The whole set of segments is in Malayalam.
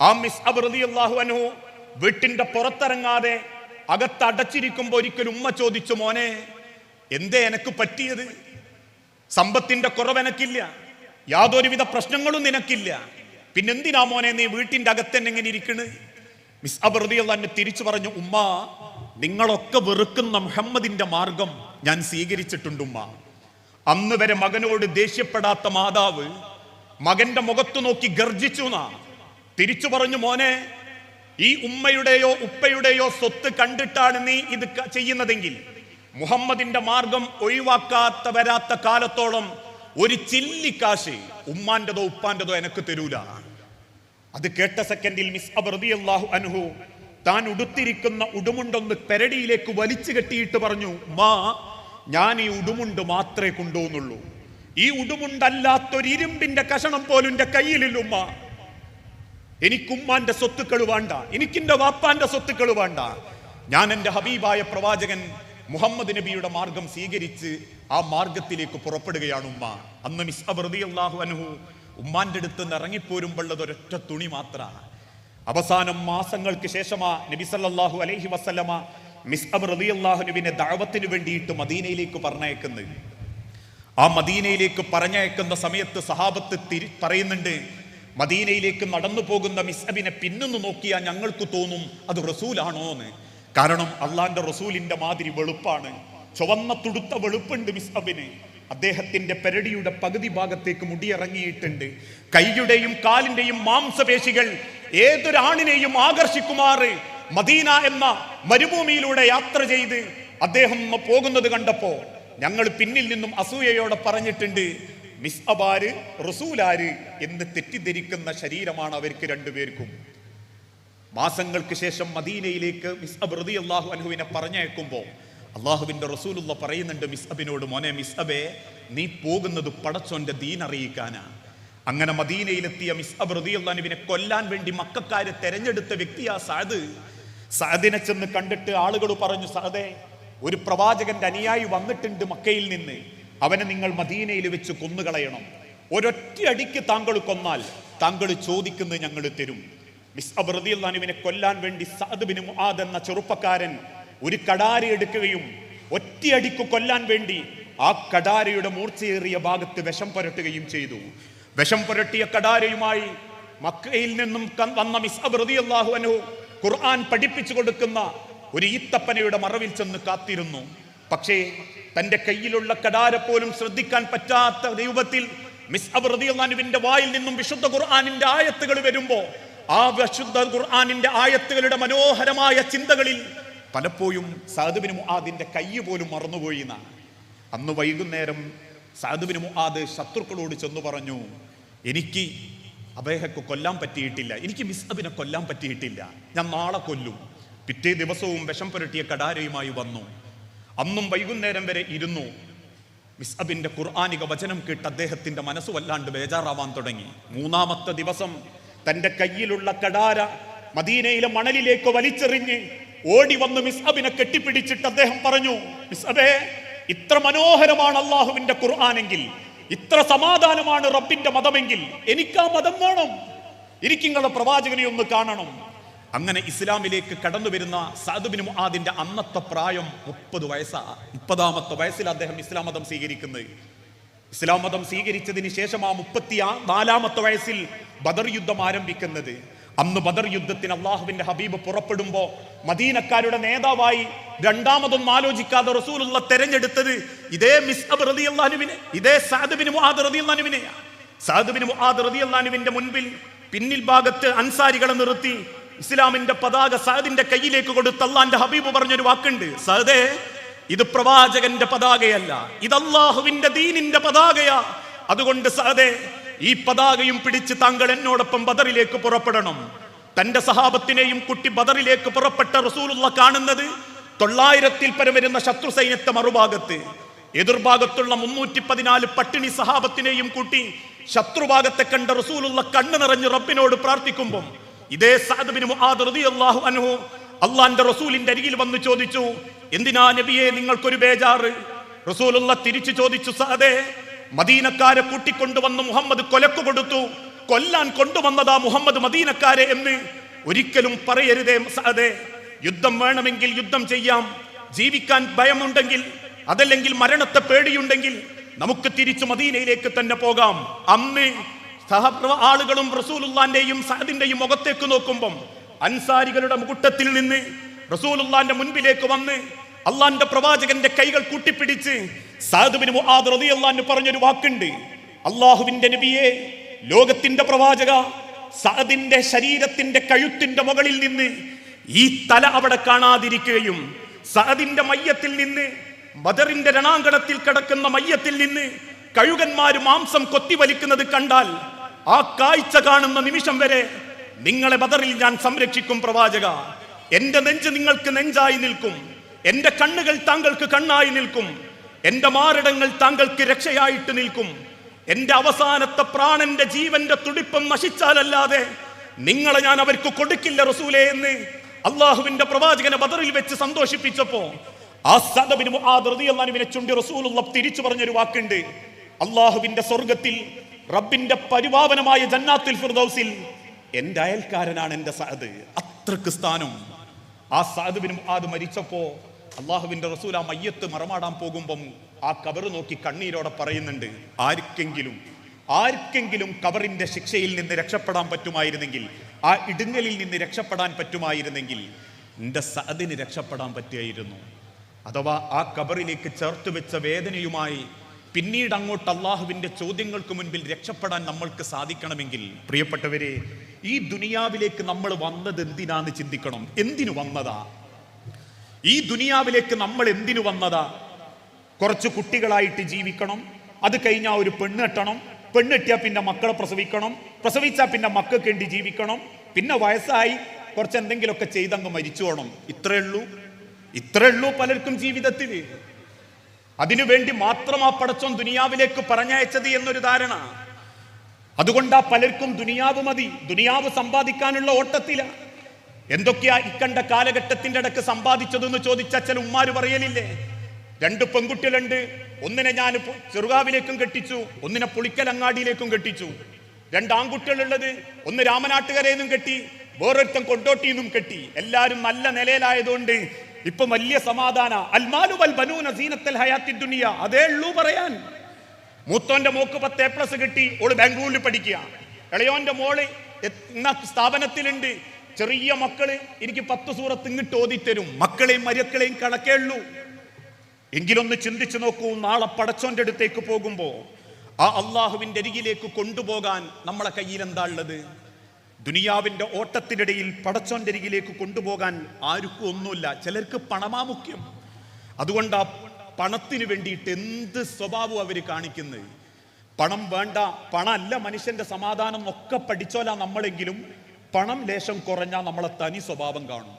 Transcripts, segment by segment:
ആ മിസ് അബ്രദിയല്ലാഹു അനു വീട്ടിന്റെ പുറത്തിറങ്ങാതെ അകത്ത് അടച്ചിരിക്കുമ്പോ ഒരിക്കലും ഉമ്മ ചോദിച്ചു മോനെ എന്തേ എനക്ക് പറ്റിയത്? സമ്പത്തിന്റെ കുറവ് എനക്കില്ല. യാതൊരുവിധ പ്രശ്നങ്ങളും നിനക്കില്ല. പിന്നെന്തിനാ മോനെ നീ വീട്ടിന്റെ അകത്ത് തന്നെ എങ്ങനെ ഇരിക്കണ്? മിസ് അബർദിയുള്ള എന്നെ തിരിച്ചു പറഞ്ഞു ഉമ്മ നിങ്ങളൊക്കെ വെറുക്കുന്ന മുഹമ്മദിന്റെ മാർഗം ഞാൻ സ്വീകരിച്ചിട്ടുണ്ട് ഉമ്മ. അന്ന് വരെ മകനോട് ദേഷ്യപ്പെടാത്ത മാതാവ് മകന്റെ മുഖത്തു നോക്കി ഗർജിച്ചു നാ തിരിച്ചു പറഞ്ഞു മോനെ ഈ ഉമ്മയുടെയോ ഉപ്പയുടെയോ സ്വത്ത് കണ്ടിട്ടാണ് നീ ഇത് ചെയ്യുന്നതെങ്കിൽ മുഹമ്മദിന്റെ മാർഗം ഒഴിവാക്കാത്ത വരാത്ത കാലത്തോളം ഒരു ചില്ലിക്കാശ് ഉമ്മാന്റെതോ ഉപ്പാന്റെതോ എനക്ക് തരൂല. അത് കേട്ട സെക്കൻഡിൽ മിസ് അബ്രദിയല്ലാഹു അനുഹു താൻ ഉടുത്തിരിക്കുന്ന ഉടുമുണ്ടൊന്ന് പെരടിയിലേക്ക് വലിച്ചു കെട്ടിയിട്ട് പറഞ്ഞു മാ ഞാൻ ഈ ഉടുമുണ്ട് മാത്രമേ കൊണ്ടുപോകുന്നുള്ളൂ. ഈ ഉടുമുണ്ടല്ലാത്തൊരു ഇരുമ്പിന്റെ കഷണം പോലും എന്റെ കയ്യിലില്ല ഉമ്മ. എനിക്കുമ്മാന്റെ സ്വത്തുക്കൾ വേണ്ട. എനിക്കിന്റെ വാപ്പാന്റെ സ്വത്തുക്കൾ വേണ്ട. ഞാൻ എന്റെ ഹബീബായ പ്രവാചകൻ മുഹമ്മദ് നബിയുടെ മാർഗം സ്വീകരിച്ച് ആ മാർഗത്തിലേക്ക് പുറപ്പെടുകയാണ് ഉമ്മ. അന്ന് മിസ് അൻഹു ഉമ്മാന്റെ അടുത്ത് നിന്ന് ഇറങ്ങിപ്പോരുമ്പുള്ളത് ഒരൊറ്റ തുണി മാത്രമാണ്. അവസാനം മാസങ്ങൾക്ക് ശേഷമാ നബി സല്ലല്ലാഹു അലൈഹി വസല്ലമ മിസ് അബ് റളിയല്ലാഹുവിനെ ദഅവത്തിന് വേണ്ടിയിട്ട് മദീനയിലേക്ക് പറഞ്ഞയക്കുന്നത്. ആ മദീനയിലേക്ക് പറഞ്ഞയക്കുന്ന സമയത്ത് സഹാബത്ത് തിരി പറയുന്നുണ്ട് മദീനയിലേക്ക് നടന്നു പോകുന്ന മിസ്അബിനെ പിന്നൊന്ന് നോക്കിയാൽ ഞങ്ങൾക്ക് തോന്നും അത് റസൂലാണോ എന്ന് കാരണം അള്ളാന്റെ റസൂലിന്റെ മാതിരി വെളുപ്പാണ്. ചുവന്ന തുടുത്ത വെളുപ്പുണ്ട് മിസ്അബിന്. അദ്ദേഹത്തിന്റെ പെരടിയുടെ പകുതി ഭാഗത്തേക്ക് മുടിയിറങ്ങിയിട്ടുണ്ട്. കൈയുടെയും കാലിന്റെയും മാംസപേശികൾ ഏതൊരാണിനെയും ആകർഷിക്കുമാറ്. മദീന എന്ന മരുഭൂമിയിലൂടെ യാത്ര ചെയ്ത് അദ്ദേഹം പോകുന്നത് കണ്ടപ്പോ ഞങ്ങൾ പിന്നിൽ നിന്നും അസൂയയോടെ പറഞ്ഞിട്ടുണ്ട് മിസ് അബാര് റസൂലാര് എന്ന് തെറ്റിദ്ധരിക്കുന്ന ശരീരമാണ് അവർക്ക് രണ്ടുപേർക്കും. മാസങ്ങൾക്ക് ശേഷം മദീനയിലേക്ക് മിസ് അബ് റതി അള്ളാഹു അനുഹുവിനെ പറഞ്ഞയക്കുമ്പോൾ അള്ളാഹുവിന്റെ റസൂലുള്ള പറയുന്നുണ്ട് മിസ് അബിനോട് മോനെ മിസ് അബേ നീ പോകുന്നത് പടച്ചോന്റെ ദീൻ അറിയിക്കാനാ. അങ്ങനെ മദീനയിലെത്തിയ മിസ് അബ് റതി അള്ളാഹുവിനെ കൊല്ലാൻ വേണ്ടി മക്കാര് തെരഞ്ഞെടുത്ത വ്യക്തിയാ സാദ്. സാദിനെ ചെന്ന് കണ്ടിട്ട് ആളുകൾ പറഞ്ഞു സാദേ ഒരു പ്രവാചകന്റെ അനുയായി വന്നിട്ടുണ്ട് മക്കയിൽ നിന്ന്. അവനെ നിങ്ങൾ മദീനയിൽ വെച്ച് കൊന്നുകളയണം. ഒരൊറ്റ അടിക്ക് താങ്കൾ കൊന്നാൽ താങ്കൾ ചോദിക്കുന്നത് ഞങ്ങൾ തരും. മിസ് അബ്രദിയുള്ളാനുവിനെ കൊല്ലാൻ വേണ്ടി സാദുബിന് മുആദ് എന്ന ചെറുപ്പക്കാരൻ ഒരു കടാര എടുക്കുകയും ഒറ്റയടിക്ക് കൊല്ലാൻ വേണ്ടി ആ കടാരയുടെ മൂർച്ചയേറിയ ഭാഗത്ത് വിഷം പുരട്ടുകയും ചെയ്തു. വിഷം പുരട്ടിയ കടാരയുമായി മക്കയിൽ നിന്നും വന്ന മിസ് അബ്രദിയല്ലാഹു അനു ഖുർആൻ പഠിപ്പിച്ചു കൊടുക്കുന്ന ഒരു ഈത്തപ്പനയുടെ മറവിൽ ചെന്ന് കാത്തിരുന്നു. പക്ഷേ തന്റെ കയ്യിലുള്ള കടാര പോലും ശ്രദ്ധിക്കാൻ പറ്റാത്ത രൂപത്തിൽ മിസ് അബ്രദിയുള്ളാനുവിന്റെ വായിൽ നിന്നും വിശുദ്ധ ഖുർആാനിന്റെ ആയത്തുകൾ വരുമ്പോ ആ വിശുദ്ധ ഖുർആാനിന്റെ ആയത്തുകളുടെ മനോഹരമായ ചിന്തകളിൽ പലപ്പോഴും സാധുബിന് മുആദിന്റെ കൈ പോലും മറന്നുപോയി എന്നാണ് അന്ന് വൈകുന്നേരം സാധുബിന് മുആദ് ശത്രുക്കളോട് ചെന്നു പറഞ്ഞു എനിക്ക് അബേഹക്ക് കൊല്ലാൻ പറ്റിയിട്ടില്ല. എനിക്ക് മിസ്അബിനെ കൊല്ലാൻ പറ്റിയിട്ടില്ല. ഞാൻ നാളെ കൊല്ലും. പിറ്റേ ദിവസവും വിഷം പുരട്ടിയ കടാരയുമായി വന്നു. അന്നും വൈകുന്നേരം വരെ ഇരുന്നു. മിസ്അബിന്റെ ഖുർആാനിക വചനം കേട്ട് അദ്ദേഹത്തിന്റെ മനസ്സ് വല്ലാണ്ട് ബേജാറാവാൻ തുടങ്ങി. മൂന്നാമത്തെ ദിവസം തന്റെ കയ്യിലുള്ള കടാര മദീനയിലെ മണലിലേക്ക് വലിച്ചെറിഞ്ഞ് ഓടി വന്ന് മിസ്അബിനെ കെട്ടിപ്പിടിച്ചിട്ട് അദ്ദേഹം പറഞ്ഞു മിസ്അബേ ഇത്ര മനോഹരമാണ് അള്ളാഹുവിന്റെ ഖുർആാനെങ്കിൽ ഇത്ര സമാധാനമാണ് റബ്ബിന്റെ മതമെങ്കിൽ എനിക്ക് ആ മതം വേണം. എനിക്കിങ്ങളെ പ്രവാചകനെ ഒന്ന് കാണണം. അങ്ങനെ ഇസ്ലാമിലേക്ക് കടന്നു വരുന്ന സാധുബിന് മുആദിന്റെ അന്നത്തെ പ്രായം മുപ്പത് വയസ്സാ മുപ്പതാമത്തെ വയസ്സിൽ അദ്ദേഹം ഇസ്ലാം മതം സ്വീകരിക്കുന്നത്. ഇസ്ലാം മതം സ്വീകരിച്ചതിന് ശേഷം ആ മുപ്പത്തി നാലാമത്തെ വയസ്സിൽ ബദർ യുദ്ധം ആരംഭിക്കുന്നത്. അന്ന് ബദർ യുദ്ധത്തിന് അള്ളാഹുവിന്റെ ഹബീബ് പുറപ്പെടുമ്പോ മദീനക്കാരുടെ നേതാവായി രണ്ടാമതൊന്നും ആലോചിക്കാതെ റസൂലുള്ള തെരഞ്ഞെടുത്തത് ഇതേ മിസ്അബ് ഇതേ സാദുബിന് മുആദ് റളിയല്ലാഹുവിനെയാ സാദുബിന് മുആദ് റളിയല്ലാഹുവിന്റെ മുൻപിൽ പിന്നിൽ ഭാഗത്ത് അൻസാരികളെ നിർത്തി ഇസ്ലാമിന്റെ പതാക സഹദിന്റെ കയ്യിലേക്ക് കൊടുത്ത് അള്ളാന്റെ ഹബീബ് പറഞ്ഞൊരു വാക്കുണ്ട്. സഹദേ ഇത് പ്രവാചകന്റെ പതാകയല്ല. ഇത് അള്ളാഹുവിന്റെ ദീനിന്റെ പതാകയാ. അതുകൊണ്ട് സഹദേ ഈ പതാകയും പിടിച്ച് താങ്കൾ എന്നോടൊപ്പം ബദറിലേക്ക് പുറപ്പെടണം. തന്റെ സഹാബത്തിനെയും കുട്ടി ബദറിലേക്ക് പുറപ്പെട്ട റസൂലുള്ള കാണുന്നത് തൊള്ളായിരത്തിൽ പരം വരുന്ന ശത്രു സൈന്യത്തെ മറുഭാഗത്ത്. എതിർഭാഗത്തുള്ള മുന്നൂറ്റി പതിനാല് പട്ടിണി സഹാബത്തിനെയും കൂട്ടി ശത്രുഭാഗത്തെ കണ്ട റസൂലുള്ള കണ്ണു നിറഞ്ഞ് റബ്ബിനോട് പ്രാർത്ഥിക്കുമ്പം ഇതേ സാദബിന് അള്ളാഹു അനുഹു അള്ളാന്റെ റസൂലിന്റെ അരികിൽ വന്ന് ചോദിച്ചു എന്തിനാ നബിയെ നിങ്ങൾക്കൊരു ബേജാറ്? റസൂലുള്ള തിരിച്ചു ചോദിച്ചു സാദേ മദീനക്കാരെ കൂട്ടിക്കൊണ്ടുവന്ന് മുഹമ്മദ് കൊലക്കു കൊടുത്തു. കൊല്ലാൻ കൊണ്ടുവന്നതാ മുഹമ്മദ് മദീനക്കാരെ എന്ന് ഒരിക്കലും പറയരുതേ സാദേ. യുദ്ധം വേണമെങ്കിൽ യുദ്ധം ചെയ്യാം. ജീവിക്കാൻ ഭയമുണ്ടെങ്കിൽ അതല്ലെങ്കിൽ മരണത്തെ പേടിയുണ്ടെങ്കിൽ നമുക്ക് തിരിച്ചു മദീനയിലേക്ക് തന്നെ പോകാം. അന്ന് സഹപ്രവ ആളുകളും റസൂലുല്ലാന്റെയും സഹദിന്റെയും മുഖത്തേക്ക് നോക്കുമ്പം അൻസാരികളുടെ മുകുട്ടത്തിൽ നിന്ന് റസൂലുല്ലാന്റെ മുൻപിലേക്ക് വന്ന് അള്ളാന്റെ പ്രവാചകന്റെ കൈകൾ കൂട്ടിപ്പിടിച്ച് മുആദ് റളിയല്ലാഹു പറഞ്ഞൊരു വാക്കുണ്ട്. അള്ളാഹുവിന്റെ നബിയെ ലോകത്തിന്റെ പ്രവാചക സഹദിന്റെ ശരീരത്തിന്റെ കഴുത്തിന്റെ മുകളിൽ നിന്ന് ഈ തല അവിടെ കാണാതിരിക്കുകയും സഹദിന്റെ മയ്യത്തിൽ നിന്ന് ബദറിന്റെ രണാങ്കണത്തിൽ കിടക്കുന്ന മയ്യത്തിൽ നിന്ന് കഴുകന്മാര് മാംസം കൊത്തിവലിക്കുന്നത് കണ്ടാൽ ആ കാഴ്ച കാണുന്ന നിമിഷം വരെ നിങ്ങളെ ബദറിൽ ഞാൻ സംരക്ഷിക്കും പ്രവാചക. എന്റെ നെഞ്ച് നിങ്ങൾക്ക് നെഞ്ചായി നിൽക്കും. എന്റെ കണ്ണുകൾ താങ്കൾക്ക് കണ്ണായി നിൽക്കും. എന്റെ മാറിടങ്ങൾ താങ്കൾക്ക് രക്ഷയായിട്ട് നിൽക്കും. എന്റെ അവസാനത്തെ പ്രാണന്റെ ജീവന്റെ തുടിപ്പം നശിച്ചാലല്ലാതെ നിങ്ങളെ ഞാൻ അവർക്ക് കൊടുക്കില്ല റസൂലെ എന്ന് അള്ളാഹുവിന്റെ പ്രവാചകനെ ബദറിൽ വെച്ച് സന്തോഷിപ്പിച്ചപ്പോ ആ ചുണ്ടി റസൂലുള്ള തിരിച്ചു പറഞ്ഞൊരു വാക്കുണ്ട്. അള്ളാഹുവിന്റെ സ്വർഗത്തിൽ റബ്ബിന്റെ പരിപാവനമായ ജന്നാത്തുൽ ഫിർദൗസിൽ എന്റെ അയൽക്കാരനാണ് എന്റെ സഅദ്. അത്രയ്ക്ക് സ്ഥാനം. ആ സഅദ് മുആദ് മരിച്ചപ്പോ അള്ളാഹുവിന്റെ റസൂൽ ആ മയ്യത്ത് മറമാടാൻ പോകുമ്പം ആ കബർ നോക്കി കണ്ണീരോടെ പറയുന്നുണ്ട് ആർക്കെങ്കിലും ആർക്കെങ്കിലും കബറിന്റെ ശിക്ഷയിൽ നിന്ന് രക്ഷപ്പെടാൻ പറ്റുമായിരുന്നെങ്കിൽ ആ ഇടുങ്ങലിൽ നിന്ന് രക്ഷപ്പെടാൻ പറ്റുമായിരുന്നെങ്കിൽ എന്റെ സഅദിന് രക്ഷപ്പെടാൻ പറ്റിയായിരുന്നു അഥവാ ആ കബറിലേക്ക് ചേർത്ത് വെച്ച വേദനയുമായി പിന്നീട് അങ്ങോട്ട് അള്ളാഹുവിന്റെ ചോദ്യങ്ങൾക്ക് മുൻപിൽ രക്ഷപ്പെടാൻ നമ്മൾക്ക് സാധിക്കണമെങ്കിൽ പ്രിയപ്പെട്ടവരെ ഈ ദുനിയാവിലേക്ക് നമ്മൾ വന്നത് എന്തിനാന്ന് ചിന്തിക്കണം? എന്തിനു വന്നതാ? ഈ ദുനിയാവിലേക്ക് നമ്മൾ എന്തിനു വന്നതാ? കുറച്ച് കുട്ടികളായിട്ട് ജീവിക്കണം അത് കഴിഞ്ഞാൽ ഒരു പെണ്ണ് കെട്ടണം പെണ്ണ് കെട്ടിയാൽ പിന്നെ മക്കളെ പ്രസവിക്കണം പ്രസവിച്ചാൽ പിന്നെ മക്കൾക്ക് വേണ്ടി ജീവിക്കണം പിന്നെ വയസ്സായി കുറച്ച് എന്തെങ്കിലുമൊക്കെ ചെയ്തങ്ങ് മരിച്ചു പോകണം ഇത്രയുള്ളൂ ഇത്രയുള്ളൂ പലർക്കും ജീവിതത്തിൽ അതിനു വേണ്ടി മാത്രം ആ പടച്ചോൻ ദുനിയാവിലേക്ക് പറഞ്ഞയച്ചത് എന്നൊരു ധാരണ. അതുകൊണ്ടാ പലർക്കും ദുനിയാവ് മതി ദുനിയാവ് സമ്പാദിക്കാനുള്ള ഓട്ടത്തില. എന്തൊക്കെയാ ഇക്കണ്ട കാലഘട്ടത്തിന്റെ ഇടയ്ക്ക് സമ്പാദിച്ചതെന്ന് ചോദിച്ച ചില ഉമ്മാര് പറയലില്ലേ? രണ്ട് പെൺകുട്ടികളുണ്ട് ഒന്നിനെ ഞാൻ ചെറുകാവിലേക്കും കെട്ടിച്ചു ഒന്നിനെ പുളിക്കലങ്ങാടിയിലേക്കും കെട്ടിച്ചു. രണ്ട് ആൺകുട്ടികളുള്ളത് ഒന്ന് രാമനാട്ടുകരയിൽ നിന്നും കെട്ടി വേറൊരുത്തം കൊണ്ടോട്ടിയിൽ നിന്നും കെട്ടി. എല്ലാവരും നല്ല നിലയിലായതുകൊണ്ട് ഇപ്പൊ വലിയ സമാധാന. അൽമാലു ബനൂന ഹയാത്തി ദുനിയ. അതേ ഉള്ളൂ പറയാൻ. മൂത്തോന്റെ മോക്ക് പത്ത് എ പ്ലസ് കിട്ടി ഓൾ ബാംഗ്ലൂരിൽ പഠിക്കുക ഇളയോന്റെ മോൾ എന്ന സ്ഥാപനത്തിലുണ്ട്. ചെറിയ മക്കൾ എനിക്ക് പത്ത് സൂറത്ത് ഇങ്ങോട്ട് ഓതിത്തരും. മക്കളെയും മരക്കളെയും കണക്കേ ഉള്ളൂ. എങ്കിലൊന്ന് ചിന്തിച്ചു നോക്കൂ നാളെ പടച്ചോന്റെ അടുത്തേക്ക് പോകുമ്പോ ആ അള്ളാഹുവിന്റെ അരികിലേക്ക് കൊണ്ടുപോകാൻ നമ്മളെ കയ്യിൽ എന്താ ഉള്ളത്? ദുനിയാവിന്റെ ഓട്ടത്തിനിടയിൽ പടച്ചോന്റെരികിലേക്ക് കൊണ്ടുപോകാൻ ആർക്കും ഒന്നുമില്ല. ചിലർക്ക് പണമാ മുഖ്യം. അതുകൊണ്ട് ആ പണത്തിന് വേണ്ടിയിട്ട് എന്ത് സ്വഭാവം അവർ കാണിക്കുന്നത് പണം വേണ്ട പണമല്ല മനുഷ്യന്റെ സമാധാനം ഒക്കെ പഠിച്ചോല നമ്മളെങ്കിലും പണം ലേശം കുറഞ്ഞാൽ നമ്മളെ തനി സ്വഭാവം കാണും.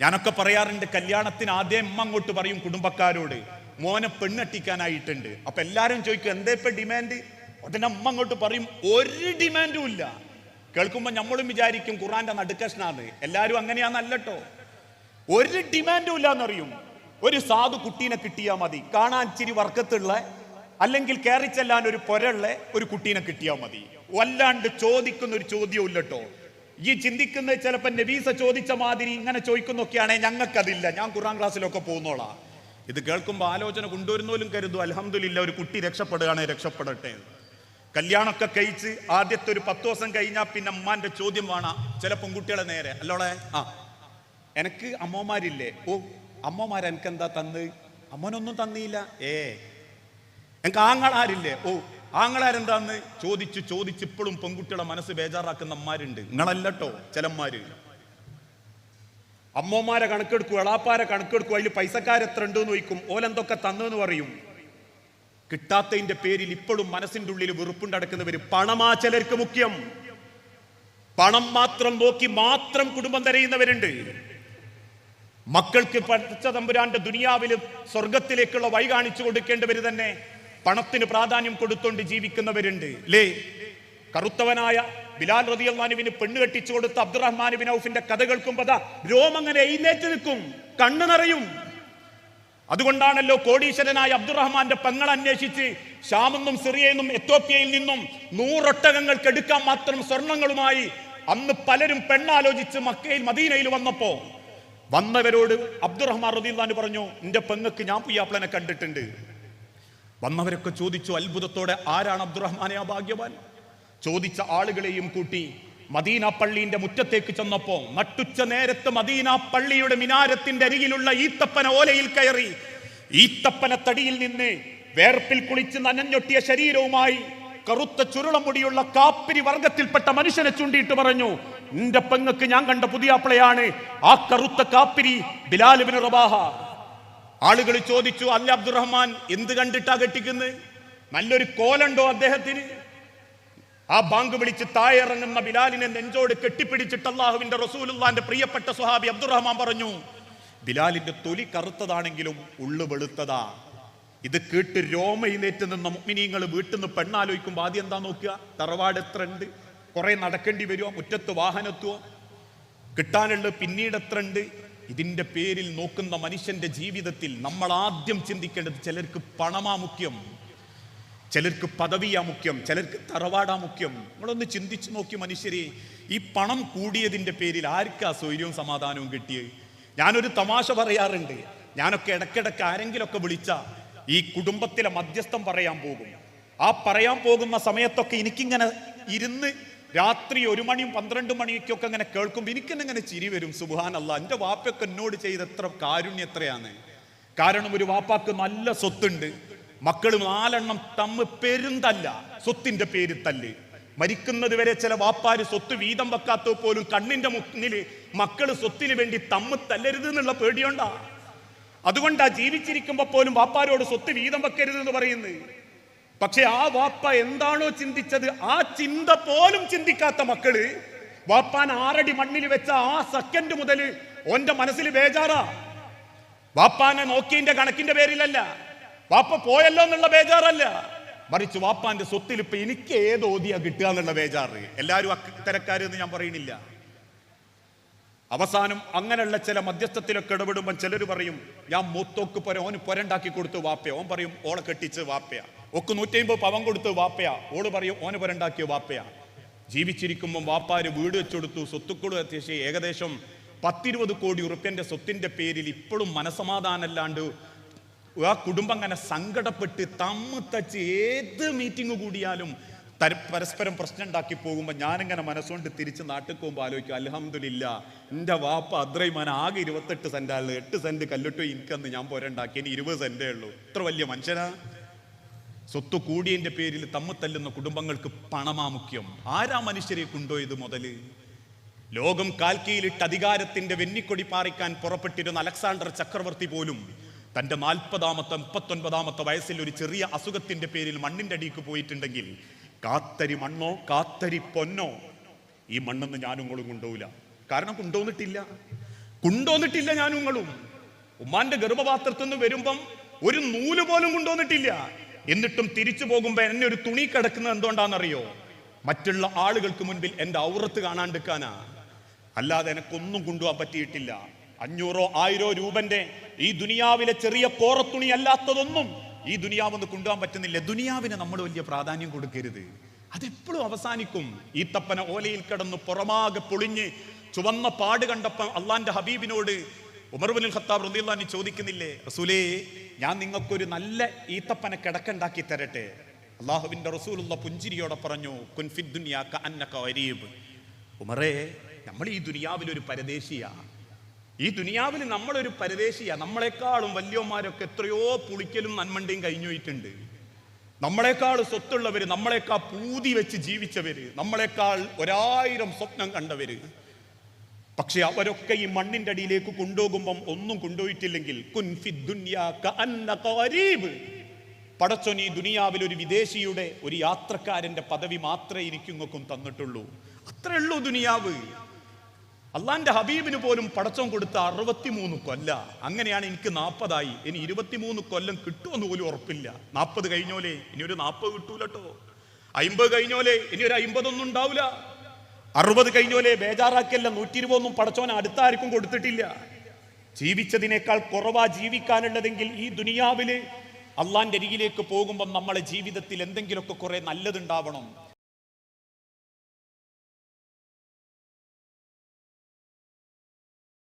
ഞാനൊക്കെ പറയാറുണ്ട് കല്യാണത്തിന് ആദ്യം അമ്മ അങ്ങോട്ട് പറയും കുടുംബക്കാരോട് മോനെ പെണ്ണട്ടിക്കാനായിട്ടുണ്ട്. അപ്പൊ എല്ലാരും ചോദിക്കും എന്തേ ഇപ്പൊ ഡിമാൻഡ് ഉടനെ അമ്മ അങ്ങോട്ട് പറയും ഒരു ഡിമാൻഡും ഇല്ല. കേൾക്കുമ്പോ നമ്മളും വിചാരിക്കും ഖുറാന്റെ നടുക്കഷ്ണാന്ന് എല്ലാവരും അങ്ങനെയാണെന്നല്ലോ ഒരു ഡിമാൻഡും ഇല്ല എന്നറിയും ഒരു സാധു കുട്ടീനെ കിട്ടിയാൽ മതി. കാണാൻ ഇച്ചിരി വർക്കത്തുള്ള അല്ലെങ്കിൽ കയറി ചെല്ലാൻ ഒരു പൊരള്ള ഒരു കുട്ടീനെ കിട്ടിയാൽ മതി. വല്ലാണ്ട് ചോദിക്കുന്ന ഒരു ചോദ്യവും ഇല്ലട്ടോ. ഈ ചിന്തിക്കുന്നത് ചിലപ്പോൾ നബീസ ചോദിച്ച മാതിരി ഇങ്ങനെ ചോദിക്കുന്നൊക്കെയാണെങ്കിൽ ഞങ്ങൾക്കതില്ല. ഞാൻ ഖുറാൻ ക്ലാസ്സിലൊക്കെ പോകുന്നോളാം. ഇത് കേൾക്കുമ്പോൾ ആലോചന കൊണ്ടുവരുന്നോലും കരുതും. അലഹമില്ല ഒരു കുട്ടി രക്ഷപ്പെടുകയാണെങ്കിൽ രക്ഷപ്പെടട്ടെ കല്യാണമൊക്കെ കഴിച്ച് ആദ്യത്തെ ഒരു പത്ത് ദിവസം കഴിഞ്ഞാൽ പിന്നെ അമ്മാന്റെ ചോദ്യം വേണം ചില പെൺകുട്ടികളെ നേരെ. അല്ലോളെ? ആ. എനിക്ക് അമ്മമാരില്ലേ? ഓ അമ്മമാർ എനിക്ക് എന്താ തന്ന്? അമ്മനൊന്നും തന്നിയില്ല. ഏ. എനിക്ക് ആങ്ങളാരില്ലേ? ഓ ആങ്ങളാരെന്താന്ന്? ചോദിച്ച് ചോദിച്ച് ഇപ്പോഴും പെൺകുട്ടികളെ മനസ്സ് ബേജാറാക്കുന്ന അമ്മമാരുണ്ട് നിങ്ങളല്ലട്ടോ ചിലന്മാര് അമ്മമാരെ കണക്കെടുക്കും എളാപ്പാരെ കണക്കെടുക്കും അതിൽ പൈസക്കാരെത്ര ഉണ്ടെന്ന് ചോദിക്കും. ഓലെന്തൊക്കെ തന്നു എന്ന് പറയും. കിട്ടാത്തതിന്റെ പേരിൽ ഇപ്പോഴും മനസ്സിന്റെ ഉള്ളിൽ വെറുപ്പുണ്ടടക്കുന്നവര് പണമാ ചിലർക്ക് മുഖ്യം. പണം മാത്രം നോക്കി മാത്രം കുടുംബം തരയുന്നവരുണ്ട്. മക്കൾക്ക് പഠിച്ച തമ്പുരാന്റെ ദുനിയാവിൽ സ്വർഗത്തിലേക്കുള്ള വഴി കാണിച്ചു കൊടുക്കേണ്ടവര് തന്നെ പണത്തിന് പ്രാധാന്യം കൊടുത്തുകൊണ്ട് ജീവിക്കുന്നവരുണ്ട്. ലേ കറുത്തവനായ ബിലാൽ റതിയല്ലാനുവിന് പെണ്ണ് കെട്ടിച്ചു കൊടുത്ത അബ്ദുറഹ്മാൻ ബിൻ ഔഫിന്റെ കഥ ദാ രോമങ്ങനെ എഴുന്നേറ്റ് നിൽക്കും. കണ്ണു നിറയും. അതുകൊണ്ടാണല്ലോ കോടീശ്വരനായ അബ്ദുറഹ്മാന്റെ പെങ്ങൾ അന്വേഷിച്ച് ഷാമെന്നും സിറിയെന്നും നിന്നും എത്തോപ്യയിൽ നിന്നും നൂറൊട്ടകങ്ങൾക്ക് എടുക്കാൻ മാത്രം സ്വർണങ്ങളുമായി അന്ന് പലരും പെണ്ണാലോചിച്ച് മക്കയിൽ മദീനയിൽ വന്നപ്പോ വന്നവരോട് അബ്ദുറഹ്മാൻ റദീന്ദാൻ പറഞ്ഞു നിന്റെ പെങ്ങക്ക് ഞാൻ പുയ്യാപ്ലനെ കണ്ടിട്ടുണ്ട്. വന്നവരൊക്കെ ചോദിച്ചു അത്ഭുതത്തോടെ ആരാണ് അബ്ദുറഹ്മാനെ ആ ഭാഗ്യവാൻ? ചോദിച്ച ആളുകളെയും കൂട്ടി മദീന പള്ളിന്റെ മുറ്റത്തേക്ക് ചെന്നപ്പോ നട്ടുച്ച നേരത്ത് മദീന പള്ളിയുടെ മിനാരത്തിന്റെ അരികിലുള്ള ഈത്തപ്പന ഓലയിൽ കയറി. ഈത്തപ്പന തടിയിൽ നിന്ന് വേർപ്പിൽ കുളിച്ച് നനഞ്ഞൊട്ടിയ ശരീരവുമായി കറുത്ത ചുരുളമുടിയുള്ള കാപ്പിരി വർഗത്തിൽപ്പെട്ട മനുഷ്യനെ ചൂണ്ടിയിട്ട് പറഞ്ഞു നിന്റെ പെങ്ങക്ക് ഞാൻ കണ്ട പുതിയ പുതിയാപ്പിളയാണ്. ആ കറുത്ത കാപ്പിരി ബിലാലുബിന് റബാഹ. ആളുകൾ ചോദിച്ചു അല്ല അബ്ദുറഹ്മാൻ എന്ത് കണ്ടിട്ടാ കെട്ടിക്കുന്നത് നല്ലൊരു കോലുണ്ടോ അദ്ദേഹത്തിന്? ആ ബാങ്ക് വിളിച്ച് തായറങ്ങുന്ന ബിലാലിനെ നെഞ്ചോട് കെട്ടിപ്പിടിച്ചിട്ട് അള്ളാഹുവിന്റെ റസൂലുള്ളാന്റെ പ്രിയപ്പെട്ട സുഹാബി അബ്ദുറഹ്മാൻ പറഞ്ഞു ബിലാലിന്റെ തൊലി കറുത്തതാണെങ്കിലും ഉള്ളു വെളുത്തതാ. ഇത് കേട്ട് രോമയിലേറ്റ് നിന്ന മുഗ്മിനീങ്ങൾ വീട്ടിൽ നിന്ന് പെണ്ണാലോചിക്കുമ്പോൾ ആദ്യം എന്താ നോക്കുക? തറവാട് എത്ര ഉണ്ട്? കുറെ നടക്കേണ്ടി വരുമോ മുറ്റത്ത് വാഹനത്തുവോ കിട്ടാനുള്ളത് പിന്നീട് എത്ര ഉണ്ട്? ഇതിന്റെ പേരിൽ നോക്കുന്ന മനുഷ്യന്റെ ജീവിതത്തിൽ നമ്മൾ ആദ്യം ചിന്തിക്കേണ്ടത് ചിലർക്ക് പണമാ മുഖ്യം. ചിലർക്ക് പദവിയാ മുഖ്യം ചിലർക്ക് തറവാടാ മുഖ്യം. നമ്മളൊന്ന് ചിന്തിച്ചു നോക്കി മനുഷ്യരെ ഈ പണം കൂടിയതിന്റെ പേരിൽ ആർക്കാ സൗര്യവും സമാധാനവും കിട്ടിയത് ഞാനൊരു തമാശ പറയാറുണ്ട്. ഞാനൊക്കെ ഇടയ്ക്കിടയ്ക്ക് ആരെങ്കിലൊക്കെ വിളിച്ച ഈ കുടുംബത്തിലെ മധ്യസ്ഥം പറയാൻ പോകും. ആ പറയാൻ പോകുന്ന സമയത്തൊക്കെ എനിക്കിങ്ങനെ ഇരുന്ന് രാത്രി ഒരു മണിയും പന്ത്രണ്ട് മണിക്കൊക്കെ അങ്ങനെ കേൾക്കുമ്പോൾ എനിക്കെന്നെ ഇങ്ങനെ ചിരി വരും. സുബാനല്ല എന്റെ വാപ്പയൊക്കെ എന്നോട് ചെയ്ത എത്ര കാരുണ്യത്രയാണ് കാരണം ഒരു വാപ്പാക്ക് നല്ല സ്വത്തുണ്ട്. മക്കൾ നാലെണ്ണം തമ്മ് പെരുന്തല്ല സ്വത്തിന്റെ പേര് തല്ല്. മരിക്കുന്നത് വരെ ചില വാപ്പാര് സ്വത്ത് വീതം വെക്കാത്ത പോലും കണ്ണിന്റെ മുന്നിൽ മക്കൾ സ്വത്തിന് വേണ്ടി തമ്മ് തല്ലരുത് എന്നുള്ള പേടിയുണ്ടാ? അതുകൊണ്ടാ ജീവിച്ചിരിക്കുമ്പോ പോലും വാപ്പാരോട് സ്വത്ത് വീതം വെക്കരുത് എന്ന് പറയുന്നത്. പക്ഷെ ആ വാപ്പ എന്താണോ ചിന്തിച്ചത് ആ ചിന്ത പോലും ചിന്തിക്കാത്ത മക്കൾ വാപ്പാൻ ആറടി മണ്ണിൽ വെച്ച ആ സെക്കൻഡ് മുതൽ ഓന്റെ മനസ്സിൽ ബേജാറാ. വാപ്പാനെ നോക്കിയതിന്റെ കണക്കിന്റെ പേരിലല്ല. വാപ്പ പോയല്ലോ എന്നുള്ള ബേജാറല്ല. മറിച്ച് വാപ്പാന്റെ സ്വത്തിൽ ഇപ്പൊ എനിക്ക് ഏത് ഓതിയാ കിട്ടുക എന്നുള്ള ബേജാറ്. എല്ലാവരും അത്തരക്കാരെന്ന് ഞാൻ പറയുന്നില്ല. അവസാനം അങ്ങനെയുള്ള ചില മധ്യസ്ഥത്തിലൊക്കെ ഇടപെടുമ്പോൾ ചിലർ പറയും ഞാൻ മൂത്തോക്ക് പൊര ഓന് പൊരണ്ടാക്കി കൊടുത്തു വാപ്പയ. ഓൻ പറയും ഓളെ കെട്ടിച്ച് വാപ്പയ. ഒക്കെ നൂറ്റമ്പത് പവൻ കൊടുത്ത് വാപ്പയ. ഓൾ പറയും ഓന് പൊരണ്ടാക്കിയ വാപ്പയ. ജീവിച്ചിരിക്കുമ്പോൾ വാപ്പാര് വീട് വെച്ചെടുത്തു. സ്വത്തുക്കളും എത്തിയ ഏകദേശം പത്തിരുപത് കോടി ഉറുപ്പ്യന്റെ സ്വത്തിന്റെ പേരിൽ ഇപ്പോഴും മനസമാധാനമല്ലാണ്ട് ആ കുടുംബം അങ്ങനെ സങ്കടപ്പെട്ട് തമ്മ് തച്ച് ഏത് മീറ്റിംഗ് കൂടിയാലും തര പരസ്പരം പ്രശ്നം ഉണ്ടാക്കി പോകുമ്പോൾ ഞാനിങ്ങനെ മനസ്സുകൊണ്ട് തിരിച്ച് നാട്ടിൽ പോകുമ്പോൾ ആലോചിക്കും അലഹമില്ല എന്റെ വാപ്പ അദ്രൈമാൻ ആകെ ഇരുപത്തെട്ട് സെന്റാൾ എട്ട് സെന്റ് കല്ലിട്ടു എനിക്കന്ന് ഞാൻ പോരണ്ടാക്കി ഇനി ഇരുപത് സെന്റേ ഉള്ളൂ. ഇത്ര വലിയ മനുഷ്യനാ? സ്വത്ത് കൂടിയന്റെ പേരിൽ തമ്മ് തല്ലുന്ന കുടുംബങ്ങൾക്ക് പണമാമുഖ്യം ആരാ മനുഷ്യരെ കൊണ്ടോ ഇത് മുതൽ? ലോകം കാൽക്കിയിലിട്ട് അധികാരത്തിന്റെ വെന്നിക്കൊടി പാറിക്കാൻ പുറപ്പെട്ടിരുന്ന അലക്സാണ്ടർ ചക്രവർത്തി പോലും തന്റെ നാൽപ്പതാമത്തെ മുപ്പത്തൊൻപതാമത്തെ വയസ്സിൽ ഒരു ചെറിയ അസുഖത്തിന്റെ പേരിൽ മണ്ണിന്റെ അടിക്ക് പോയിട്ടുണ്ടെങ്കിൽ കാത്തരി മണ്ണോ കാത്തരി പൊന്നോ ഈ മണ്ണെന്ന് ഞാനും കൊണ്ടുപോകില്ല കാരണം കൊണ്ടുവന്നിട്ടില്ല. കൊണ്ടുവന്നിട്ടില്ല ഞാനും നിങ്ങളും ഉമ്മാന്റെ ഗർഭപാത്രത്തിൽ നിന്ന് വരുമ്പം ഒരു നൂൽ പോലും കൊണ്ടുവന്നിട്ടില്ല. എന്നിട്ടും തിരിച്ചു പോകുമ്പോൾ എന്നെ ഒരു തുണി കിടക്കുന്നത് എന്തുകൊണ്ടാണെന്നറിയോ? മറ്റുള്ള ആളുകൾക്ക് മുൻപിൽ എന്റെ ഔറത്ത് കാണാണ്ടിരിക്കാനാ. അല്ലാതെ എനക്കൊന്നും കൊണ്ടുപോകാൻ പറ്റിയിട്ടില്ല. അഞ്ഞൂറോ ആയിരോ രൂപന്റെ ഈ ദുനിയാവിലെ ചെറിയ കോറത്തുണി അല്ലാത്തതൊന്നും ഈ ദുനിയാവെന്ന് കൊണ്ടുപോകാൻ പറ്റുന്നില്ല. ദുനിയാവിന് നമ്മൾ വലിയ പ്രാധാന്യം കൊടുക്കരുത്. അതെപ്പോഴും അവസാനിക്കും. ഈ തപ്പന ഓലയിൽ കിടന്ന് പുറമാകെ പൊളിഞ്ഞ് ചുവന്ന പാട് കണ്ടപ്പം അള്ളാന്റെ ഹബീബിനോട് ഉമർബുൽ ഖത്താബ് റളിയല്ലാഹു ചോദിക്കുന്നില്ലേ റസൂലേ ഞാൻ നിങ്ങൾക്കൊരു നല്ല ഈത്തപ്പന കിടക്കുണ്ടാക്കി തരട്ടെ. അള്ളാഹുവിന്റെ റസൂലുള്ള പുഞ്ചിരിയോടെ പറഞ്ഞു കുൻഫിദ് ദുനിയാ അന്നക്ക വരീബ്. ഉമറേ നമ്മൾ ഈ ദുനിയാവിലൊരു പരദേശിയാ. ഈ ദുനിയാവിൽ നമ്മളൊരു പരദേശിയാ. നമ്മളെക്കാളും വല്യന്മാരൊക്കെ എത്രയോ പുളിക്കലും നന്മണ്ടിയും കഴിഞ്ഞു പോയിട്ടുണ്ട് നമ്മളെക്കാൾ സ്വത്തുള്ളവർ നമ്മളെക്കാൾ പൂതി വെച്ച് ജീവിച്ചവര് നമ്മളെക്കാൾ ഒരായിരം സ്വപ്നം കണ്ടവര്. പക്ഷെ അവരൊക്കെ ഈ മണ്ണിന്റെ അടിയിലേക്ക് കൊണ്ടുപോകുമ്പം ഒന്നും കൊണ്ടുപോയിട്ടില്ലെങ്കിൽ. പടച്ചോൻ ഈ ദുനിയാവിൽ ഒരു വിദേശിയുടെ ഒരു യാത്രക്കാരന്റെ പദവി മാത്രമേ എനിക്കും തന്നിട്ടുള്ളൂ. അത്രേ ഉള്ളൂ ദുനിയാവ്. അള്ളാന്റെ ഹബീബിന് പോലും പടച്ചവൻ കൊടുത്ത അറുപത്തിമൂന്ന് കൊല്ല. അങ്ങനെയാണ് എനിക്ക് നാൽപ്പതായി ഇനി ഇരുപത്തിമൂന്ന് കൊല്ലം കിട്ടുമെന്ന് പോലും ഉറപ്പില്ല. നാൽപ്പത് കഴിഞ്ഞോലേ? ഇനി ഒരു നാൽപ്പത് കിട്ടൂലട്ടോ. അയിമ്പത് കഴിഞ്ഞോലേ? ഇനി ഒരു അയിമ്പതൊന്നും ഉണ്ടാവില്ല അറുപത് കഴിഞ്ഞോലേ? ബേജാറാക്കിയല്ല നൂറ്റി ഇരുപതൊന്നും പടച്ചോൻ അടുത്താർക്കും കൊടുത്തിട്ടില്ല. ജീവിച്ചതിനേക്കാൾ കുറവാ ജീവിക്കാനുള്ളതെങ്കിൽ ഈ ദുനിയാവിൽ അള്ളാന്റെ അരികിലേക്ക് പോകുമ്പോൾ നമ്മളെ ജീവിതത്തിൽ എന്തെങ്കിലുമൊക്കെ കുറെ നല്ലതുണ്ടാവണം.